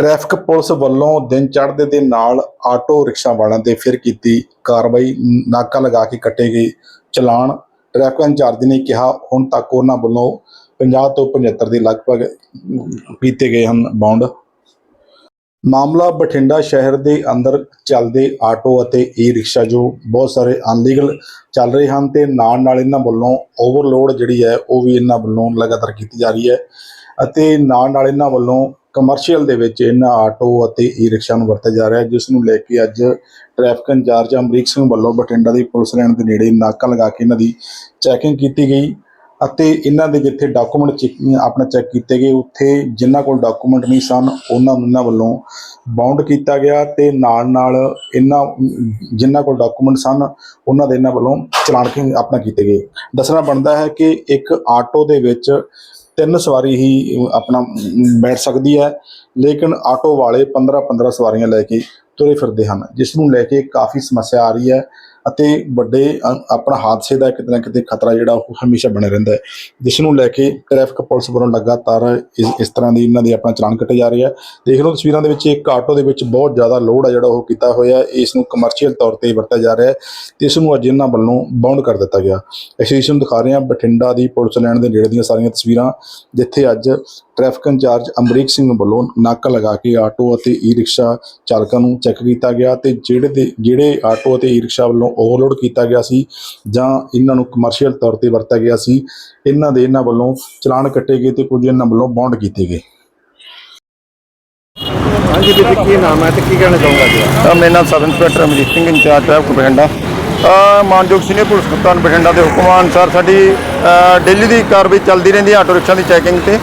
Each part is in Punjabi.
ਟ੍ਰੈਫਿਕ ਪੁਲਿਸ ਵੱਲੋਂ ਦਿਨ ਚੜ੍ਹਦੇ ਦੇ ਨਾਲ ਆਟੋ ਰਿਕਸ਼ਾ ਵਾਲਿਆਂ ਤੇ ਫਿਰ ਕੀਤੀ ਕਾਰਵਾਈ, ਨਾਕਾ ਲਗਾ ਕੇ ਕੱਟੇ ਗਏ ਚਲਾਨ। ਟ੍ਰੈਫਿਕ ਇੰਚਾਰਜ ਨੇ ਕਿਹਾ, ਹੁਣ ਤੱਕ ਉਹਨਾਂ ਵੱਲੋਂ 50 ਤੋਂ 75 ਦੇ ਲਗਭਗ ਕੀਤੇ ਗਏ ਹਨ ਬੌਂਡ ਮਾਮਲਾ ਬਠਿੰਡਾ ਸ਼ਹਿਰ ਦੇ ਅੰਦਰ ਚੱਲਦੇ ਆਟੋ ਅਤੇ ਈ ਰਿਕਸ਼ਾ ਜੋ ਬਹੁਤ ਸਾਰੇ ਅਨਲੀਗਲ ਚੱਲ ਰਹੇ ਹਨ ਤੇ ਨਾਲ ਨਾਲ ਇਹਨਾਂ ਵੱਲੋਂ ਓਵਰਲੋਡ ਜਿਹੜੀ ਹੈ, ਉਹ ਵੀ ਇਹਨਾਂ ਵੱਲੋਂ ਲਗਾਤਾਰ ਕੀਤੀ ਜਾ ਰਹੀ ਹੈ। ਅਤੇ ਨਾਲ ਨਾਲ ਇਹਨਾਂ ਵੱਲੋਂ ਕਮਰਸ਼ੀਅਲ ਦੇ ਵਿੱਚ ਇਹਨਾਂ ਆਟੋ ਅਤੇ ਈ ਰਿਕਸ਼ਾ ਨੂੰ ਵਰਤਿਆ ਜਾ ਰਿਹਾ ਜਿਸ ਨੂੰ ਲੈ ਕੇ ਅੱਜ ਟ੍ਰੈਫਿਕ ਇੰਚਾਰਜ ਅਮਰੀਕ ਸਿੰਘ ਵੱਲੋਂ ਬਠਿੰਡਾ ਦੀ ਪੁਲਿਸ ਲਾਈਨ ਦੇ ਨੇੜੇ ਨਾਕਾ ਲਗਾ ਕੇ ਇਹਨਾਂ ਦੀ ਚੈਕਿੰਗ ਕੀਤੀ ਗਈ ਅਤੇ ਇਹਨਾਂ ਦੇ ਜਿੱਥੇ ਡਾਕੂਮੈਂਟ ਆਪਣਾ ਚੈੱਕ ਕੀਤੇ ਗਏ, ਉੱਥੇ ਜਿਨ੍ਹਾਂ ਕੋਲ ਡਾਕੂਮੈਂਟ ਨਹੀਂ ਸਨ, ਉਹਨਾਂ ਨੂੰ ਇਹਨਾਂ ਵੱਲੋਂ ਬਾਉਂਡ ਕੀਤਾ ਗਿਆ ਤੇ ਨਾਲ ਨਾਲ ਇਹਨਾਂ, ਜਿਨ੍ਹਾਂ ਕੋਲ ਡਾਕੂਮੈਂਟ ਸਨ, ਉਹਨਾਂ ਦੇ ਇਹਨਾਂ ਵੱਲੋਂ ਚਲਾਨ ਆਪਣਾ ਕੀਤੇ ਗਏ। ਦੱਸਣਾ ਬਣਦਾ ਹੈ ਕਿ ਇੱਕ ਆਟੋ ਦੇ ਵਿੱਚ ਤਿੰਨ ਸਵਾਰੀ ਹੀ ਆਪਣਾ ਬੈਠ ਸਕਦੀ ਹੈ, ਲੇਕਿਨ ਆਟੋ ਵਾਲੇ 15 15 ਸਵਾਰੀਆਂ ਲੈ ਕੇ ਤੁਰੇ ਫਿਰਦੇ ਹਨ, ਜਿਸ ਨੂੰ ਲੈ ਕੇ ਕਾਫੀ ਸਮੱਸਿਆ ਆ ਰਹੀ ਹੈ। ਅਤੇ ਵੱਡੇ ਆਪਣਾ ਹਾਦਸੇ ਦਾ ਕਿਤੇ ਨਾ ਕਿਤੇ ਖਤਰਾ ਜਿਹੜਾ ਉਹ ਹਮੇਸ਼ਾ ਬਣਿਆ ਰਹਿੰਦਾ ਹੈ। ਜਿਸ ਨੂੰ ਲੈ ਕੇ ਟ੍ਰੈਫਿਕ ਪੁਲਿਸ ਵੱਲੋਂ ਲਗਾਤਾਰ ਇਸ ਇਸ ਤਰ੍ਹਾਂ ਦੀ ਇਹਨਾਂ ਦੀ ਆਪਣਾ ਚਲਾਨ ਕੱਟੇ ਜਾ ਰਹੇ ਆ। ਦੇਖ ਲਓ ਤਸਵੀਰਾਂ ਦੇ ਵਿੱਚ ਇੱਕ ਆਟੋ ਦੇ ਵਿੱਚ ਬਹੁਤ ਜ਼ਿਆਦਾ ਲੋਡ ਆ ਜਿਹੜਾ ਉਹ ਕੀਤਾ ਹੋਇਆ ਇਸ ਨੂੰ ਕਮਰਸ਼ੀਅਲ ਤੌਰ ਤੇ ਵਰਤਿਆ ਜਾ ਰਿਹਾ ਹੈ ਤੇ ਇਸ ਨੂੰ ਅੱਜ ਇਹਨਾਂ ਵੱਲੋਂ ਬਾਉਂਡ ਕਰ ਦਿੱਤਾ ਗਿਆ। ਅਸੀਂ ਇਸ ਨੂੰ ਦਿਖਾ ਰਹੇ ਹਾਂ ਬਠਿੰਡਾ ਦੀ ਪੁਲਿਸ ਲੈਣ ਦੇ ਨੇੜੇ ਦੀਆਂ ਸਾਰੀਆਂ ਤਸਵੀਰਾਂ, ਜਿੱਥੇ ਅੱਜ ਟ੍ਰੈਫਿਕ ਇੰਚਾਰਜ ਅਮਰੀਕ ਸਿੰਘ ਵੱਲੋਂ ਨਾਕਾ ਲਗਾ ਕੇ ਆਟੋ ਅਤੇ ਈ ਰਿਕਸ਼ਾ ਚਾਲਕਾਂ ਨੂੰ ਚੈੱਕ ਕੀਤਾ ਗਿਆ ਤੇ ਜਿਹੜੇ ਦੇ, ਜਿਹੜੇ ਆਟੋ ਅਤੇ ਈ ਰਿਕਸ਼ਾ ਵੱਲੋਂ ਵੱਲੋਂ ਓਵਰਲੋਡ ਕੀਤਾ ਗਿਆ ਸੀ ਜਾਂ ਇਹਨਾਂ ਨੂੰ ਕਮਰਸ਼ੀਅਲ ਤੌਰ ਤੇ ਵਰਤਿਆ ਗਿਆ ਸੀ ਇਹਨਾਂ ਦੇ ਇਹਨਾਂ ਵੱਲੋਂ ਚਲਾਨ ਕੱਟੇ ਗਏ ਤੇ ਕੁਝ ਇਹਨਾਂ ਵੱਲੋਂ ਬੌਂਡ ਕੀਤੇ ਗਏ। ਹਾਂਜੀ ਬੀਬੀ ਕੀ ਨਾਮ ਹੈ ਤੇ ਕੀ ਕਹਿਣਾ ਚਾਹੁੰਗਾ ਜੀ ਮੇਰਾ ਨਾਮ sub inspector Amrik Singh incharge traffic Bathinda. ਮਾਨਯੋਗ ਸੀਨੀਅਰ ਪੁਲਿਸ ਕਪਤਾਨ ਬਠਿੰਡਾ ਦੇ ਹੁਕਮਾਂ ਅਨੁਸਾਰ ਸਾਡੀ ਡੇਲੀ ਦੀ ਕਾਰਵਾਈ ਚੱਲਦੀ ਰਹਿੰਦੀ ਹੈ ਆਟੋ ਰਿਕਸ਼ਾ ਦੀ ਚੈਕਿੰਗ ਤੇ।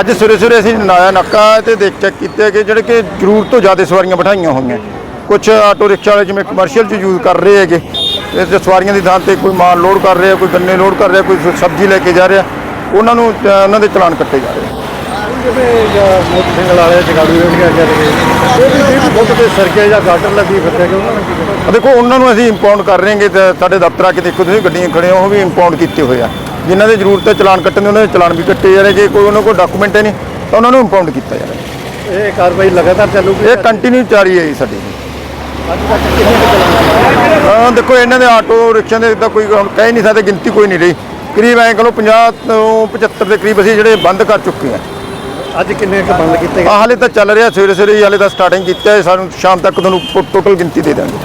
ਅੱਜ ਸਵੇਰੇ ਸਵੇਰੇ ਅਸੀਂ ਨਾਇਆ ਨਾਕਾ ਤੇ ਦੇਖ ਚੈੱਕ ਕੀਤੇ ਕਿ ਜਿਹੜੇ ਕਿ ਜ਼ਰੂਰਤ ਤੋਂ ਜ਼ਿਆਦਾ ਸਵਾਰੀਆਂ ਬਿਠਾਈਆਂ ਹੋਈਆਂ। ਕੁਝ ਆਟੋ ਰਿਕਸ਼ਾ ਵਾਲੇ ਜਿਵੇਂ ਕਮਰਸ਼ੀਅਲ 'ਚ ਯੂਜ਼ ਕਰ ਰਹੇ ਹੈਗੇ ਇਸ ਤੇ ਸਵਾਰੀਆਂ ਦੀ ਥਾਂ ਤੇ ਕੋਈ ਮਾਲ ਲੋਡ ਕਰ ਰਿਹਾ ਕੋਈ ਗੰਨੇ ਲੋਡ ਕਰ ਰਿਹਾ ਕੋਈ ਸਬਜ਼ੀ ਲੈ ਕੇ ਜਾ ਰਿਹਾ ਉਹਨਾਂ ਨੂੰ ਉਹਨਾਂ ਦੇ ਚਲਾਨ ਕੱਟੇ ਜਾ ਰਹੇ ਕਿ ਕੀ ਦੇਖੋ ਉਹਨਾਂ ਨੂੰ ਅਸੀਂ ਇੰਪਾਊਂਡ ਕਰ ਰਹੇ ਹਾਂਗੇ ਤੇ ਸਾਡੇ ਦਫ਼ਤਰ ਆ ਕੇ ਦੇਖੋ ਤੁਸੀਂ ਗੱਡੀਆਂ ਖੜੇ ਹੋ ਉਹ ਵੀ ਇੰਪਾਊਂਡ ਕੀਤੇ ਹੋਏ ਆ। ਜਿਨ੍ਹਾਂ ਦੇ ਜ਼ਰੂਰਤ ਹੈ ਚਲਾਨ ਕੱਟਣ ਦੇ ਉਹਨਾਂ ਦੇ ਚਲਾਨ ਵੀ ਕੱਟੇ ਜਾ ਰਹੇ ਜੇ ਕੋਈ ਉਹਨਾਂ ਕੋਲ ਡਾਕੂਮੈਂਟ ਹੈ ਨਹੀਂ ਤਾਂ ਉਹਨਾਂ ਨੂੰ ਇੰਪਾਊਂਡ ਕੀਤਾ ਜਾ ਰਿਹਾ। ਇਹ ਕਾਰਵਾਈ ਲਗਾਤਾਰ ਚੱਲੂਗੀ? ਇਹ ਕੰਟੀਨਿਊ ਜਾਰੀ ਹੈ ਜੀ ਸਾਡੀ। ਹਾਂ ਦੇਖੋ ਇਹਨਾਂ ਦੇ ਆਟੋ ਰਿਕਸ਼ਾ ਦੇ ਤਾਂ ਕੋਈ ਹੁਣ ਕਹਿ ਨਹੀਂ ਸਕਦੇ ਗਿਣਤੀ ਕੋਈ ਨਹੀਂ ਰਹੀ। ਕਰੀਬ ਐਂ ਕਹੋ 50 ਤੋਂ 75 ਦੇ ਕਰੀਬ ਅਸੀਂ ਜਿਹੜੇ ਬੰਦ ਕਰ ਚੁੱਕੇ ਹਾਂ। ਅੱਜ ਕਿੰਨੇ ਕੁ ਬੰਦ ਕੀਤੇ ਆ ਹਾਲੇ ਤਾਂ ਚੱਲ ਰਿਹਾ ਸਵੇਰੇ ਸਵੇਰੇ ਹਾਲੇ ਤਾਂ ਸਟਾਰਟਿੰਗ ਕੀਤੀ ਹੈ ਸਾਨੂੰ ਸ਼ਾਮ ਤੱਕ ਤੁਹਾਨੂੰ ਟੋਟਲ ਗਿਣਤੀ ਦੇ ਦਾਂਗੇ